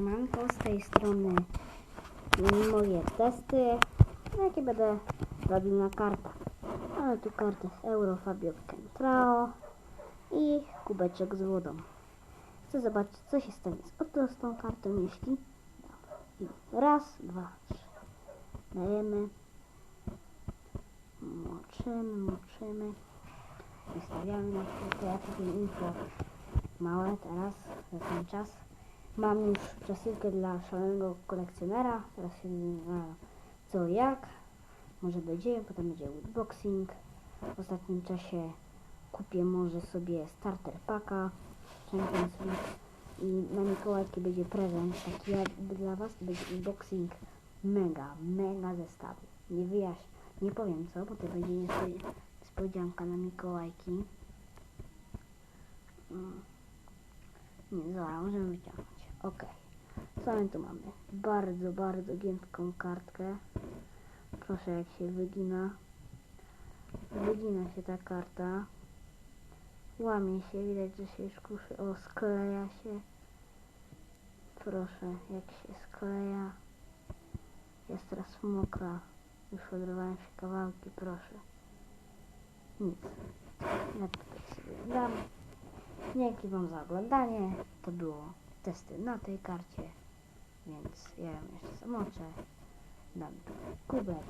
siemanko, z tej strony moje testy, jakie będę robił na kartach. Mamy tu kartę z Euro Fabio Kentrao i kubeczek z wodą. Chcę zobaczyć, co się stanie z, oto z tą kartą, jeśli i raz, dwa, trzy. Dajemy, moczymy, moczymy, wystawiamy na chwilkę, ja info małe teraz, za ten czas. Mam już przesyłkę dla szalonego kolekcjonera. Teraz się na co jak. Może dojdziemy, potem będzie unboxing. W ostatnim czasie kupię może sobie starter packa Champions League i na Mikołajki będzie prezent taki jak dla Was będzie unboxing mega, mega zestawu. Nie wyjaśnię, nie powiem co, bo to będzie niespodzi- niespodzianka na Mikołajki. Mm. Nie, dobra, możemy wyciągnąć. Ok. Co my tu mamy? Bardzo, bardzo giętką kartkę. Proszę, jak się wygina. Wygina się ta karta. Łamie się, widać, że się już kuszy. O, skleja się. Proszę, jak się skleja. Jest teraz mokra. Już odrywają się kawałki, proszę. Nic. Ja tutaj sobie dam. Dzięki Wam za oglądanie. To było testy na tej karcie. Więc ja ją jeszcze zamoczę. Dam tu kubek.